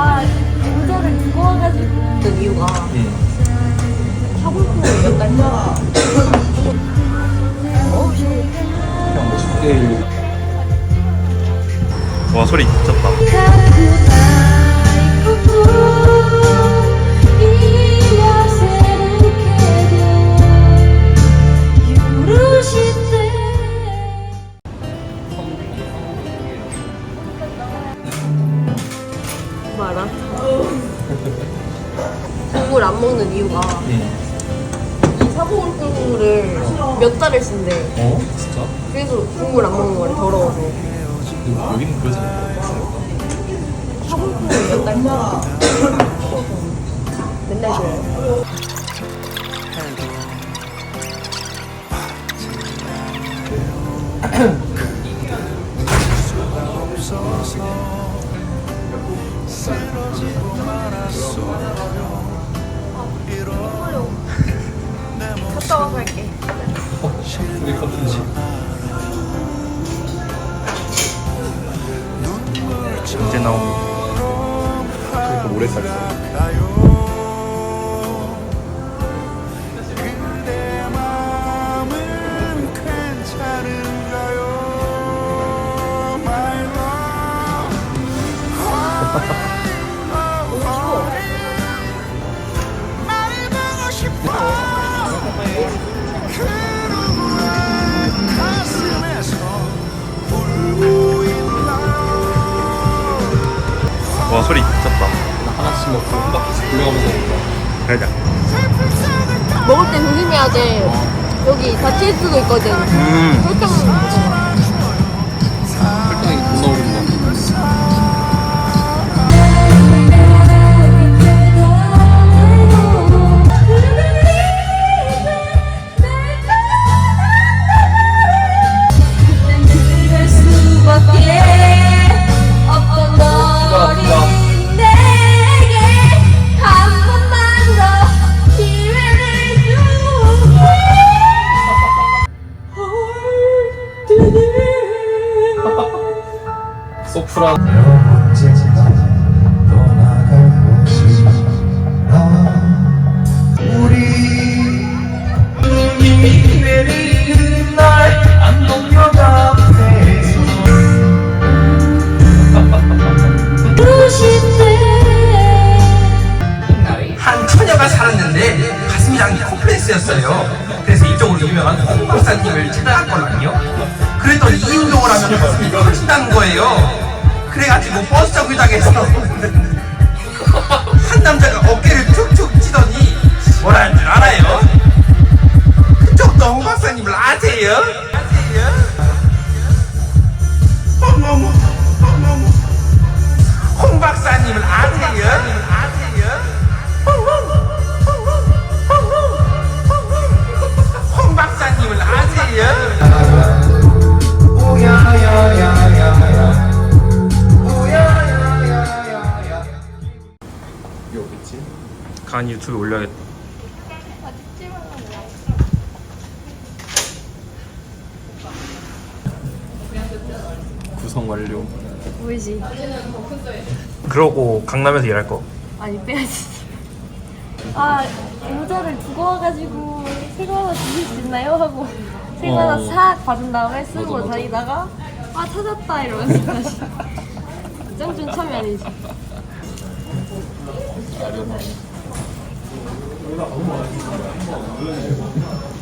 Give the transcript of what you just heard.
아, 모자를 두고 와가지고. 그 이유가 응. 사골프를 몇달 차. 어우, 씨. 그냥 10대 1. 와 소리 미쳤다. 국물 안 먹는 이유가 응. 이 사골 국물을 몇 달을 쓴대. 어? 진짜? 그래서 국물 안 먹는 거래 더러워서. 그, 여기는 그러지 않아. 사골 국물 몇달 차. 맨날 줘요. 갔다 와서 할게. 우리 컨텐츠. 언제 나오니? 그러니까 오래 살았어. 와 소리 미쳤다. 하나씩 먹고 한 바퀴씩 굴려가면서 먹자. 가자. 먹을 때 조심해야 돼. 여기 다칠 수도 있거든. 음. 설탕. 소프라. 한 처녀가 살았는데 가슴이 장이 콤플렉스였어요. 그래서 이쪽으로 유명한 홍 박사님을 찾아갔거든요. 그랬더니 이 운동을 하면 가슴이 커진다는 거예요. 그래가지고 버스 정류장에서 한 남자가 어깨를 툭 간 유튜브에 올려야겠다. 구성 완료. 보이지? 그러고 강남에서 일할 거. 아니 빼야지. 아 모자를 두고 와가지고 새거 하나 주실 수 있나요? 하고 새거 하나 어. 싹 받은 다음에 쓰고 맞아, 맞아. 다니다가 아 찾았다 이러면서 다시 짱준 참이 아니지. 여기가 너무 많이 있는 거야. 한번 눌러주세요.